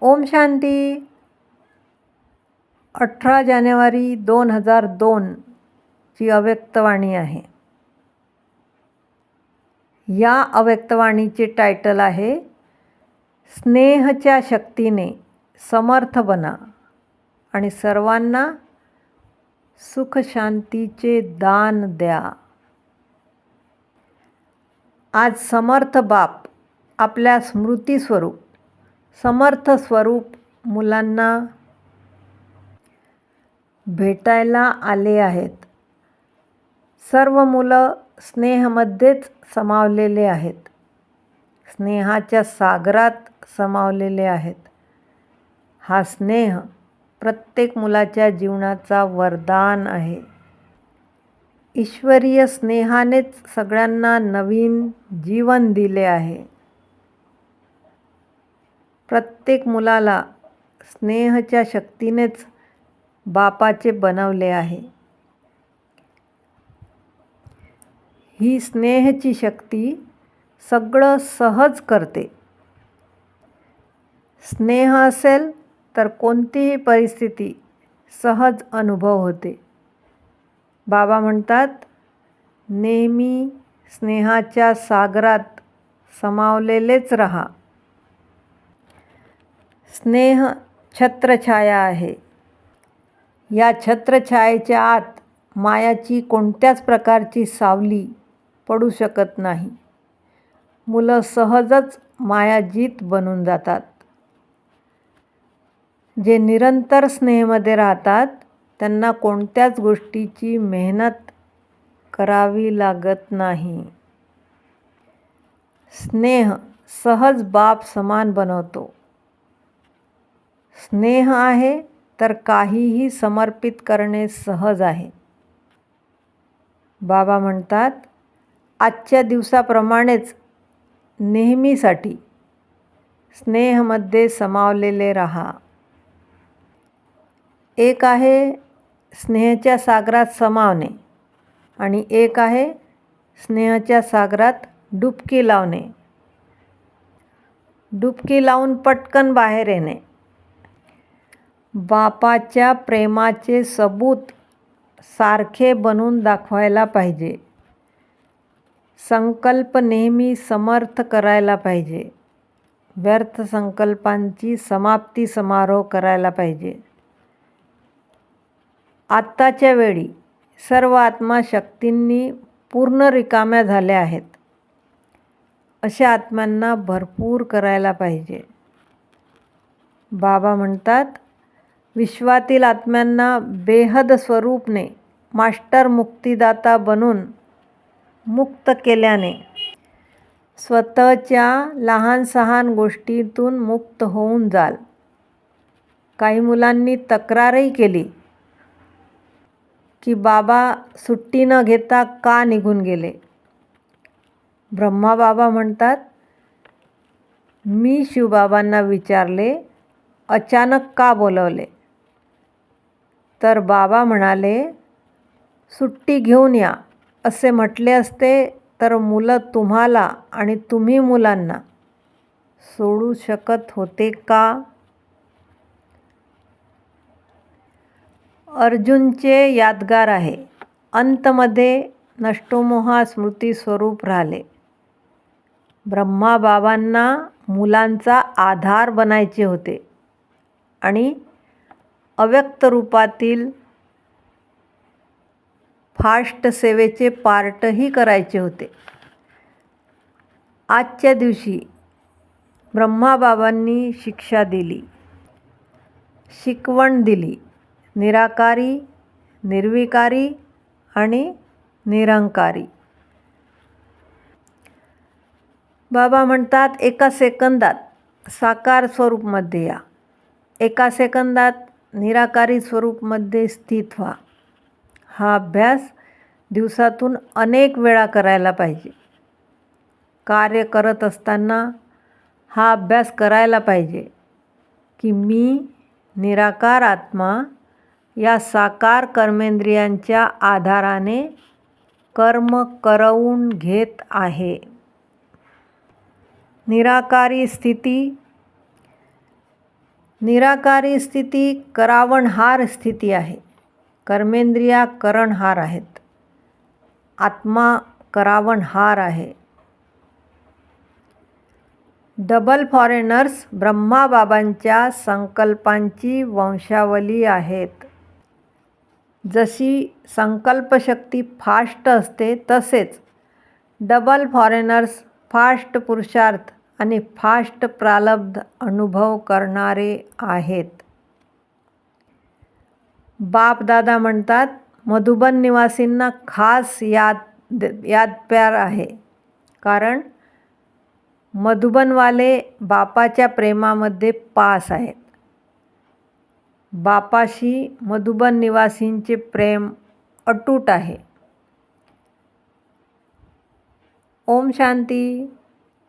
ओम शांती. अठरा जानेवारी दोन हजार दोनची अव्यक्तवाणी आहे. या अव्यक्तवाणीचे टायटल आहे स्नेहच्या शक्तीने समर्थ बना आणि सर्वांना सुखशांतीचे दान द्या. आज समर्थ बाप आपल्या स्मृतीस्वरूप समर्थ स्वरूप मुलांना भेटायला आले आहेत. सर्व मुलं स्नेहमध्येच समावलेले आहेत. स्नेहाच्या सागरात समावलेले आहेत. हा स्नेह प्रत्येक मुलाच्या जीवनाचा वरदान आहे. ईश्वरीय स्नेहानेच सगळ्यांना नवीन जीवन दिले आहे. प्रत्येक मुलाला स्नेहच्या शक्तीनेच बापाचे बनवले आहे. ही स्नेहची शक्ती सगळं सहज करते. स्नेह असेल तर कोणतीही परिस्थिती सहज अनुभव होते. बाबा म्हणतात नेहमी स्नेहाच्या सागरात समावलेलेच रहा. स्नेह छत्रछाया आहे. या छत्रछायेच्या आत मायाची कोणत्याच प्रकारची सावली पडू शकत नाही. मुलं सहजच मायाजीत बनून जातात. जे निरंतर स्नेहमध्ये राहतात त्यांना कोणत्याच गोष्टीची मेहनत करावी लागत नाही. स्नेह सहज बाप समान बनवतो. स्नेह आहे तर काहीही समर्पित करणे सहज आहे. बाबा म्हणतात आजच्या दिवसाप्रमाणेच नेहमीसाठी स्नेहमध्ये समावलेले रहा. एक आहे स्नेहाच्या सागरात समावणे आणि एक आहे स्नेहाच्या सागरात डुबकी लावणे. डुबकी लावून पटकन बाहेर येणे. बापाच्या प्रेमाचे सबूत सारखे बनून दाखवायला पाहिजे. संकल्प नेहमी समर्थ करायला पाहिजे. व्यर्थ संकल्पांची समाप्ती समारोह करायला पाहिजे. आत्ताच्या वेळी सर्व आत्मा शक्तींनी पूर्ण रिकाम्या झाल्या आहेत. अशा आत्म्यांना भरपूर करायला पाहिजे. बाबा म्हणतात विश्वातील आत्म्यांना बेहद स्वरूपने मास्टर मुक्तिदाता बनून मुक्त केल्याने स्वतःच्या लहान सहान गोष्टीतून मुक्त होऊन जाल. काही मुलांनी तक्रारही केली की बाबा सुट्टी न घेता का निघून गेले? ब्रह्मा बाबा म्हणतात मी शिवबाबांना विचारले अचानक का बोलवले? तर बाबा म्हणाले सुट्टी घेऊन या. असे म्हटले असते तर मुलं तुम्हाला आणि तुम्ही मुलांना. सोडू शकत होते का? अर्जुनचे यादगार आहे. अंतमध्ये नष्टोमोहा स्मृती स्वरूप राहिले. ब्रह्माबाबांना मुलांचा आधार बनायचे होते आणि अव्यक्त रूपातील फास्ट सेवेचे पार्टही करायचे होते. आजच्या दिवशी ब्रह्माबाबांनी शिक्षा दिली. शिकवण दिली. निराकारी निर्विकारी आणि निरंकारी. बाबा म्हणतात एका सेकंदात साकार स्वरूपमध्ये या. एका सेकंदात निराकारी स्वरूपमध्ये स्थित व्हा. हा अभ्यास दिवसातून अनेक वेळा करायला पाहिजे. कार्य करत असताना हा अभ्यास करायला पाहिजे की मी निराकार आत्मा या साकार कर्मेंद्रियांच्या आधाराने कर्म करवून घेत आहे. निराकारी स्थिती निराकारी स्थिती करावणहार स्थिती आहे. कर्मेंद्रिया करणहार आहेत. आत्मा करावणहार आहे. डबल फॉरेनर्स ब्रह्माबाबांच्या संकल्पांची वंशावली आहेत. जशी संकल्पशक्ती फास्ट असते तसेच डबल फॉरेनर्स फास्ट पुरुषार्थ आणि फास्ट प्रालब्ध अनुभव करणारे आहेत. बापदादा म्हणतात मधुबन निवासींना खास याद याद प्यार आहे. कारण मधुबनवाले बापाच्या प्रेमामध्ये पास आहेत. बापाशी मधुबन निवासींचे प्रेम अटूट आहे. ओम शांती.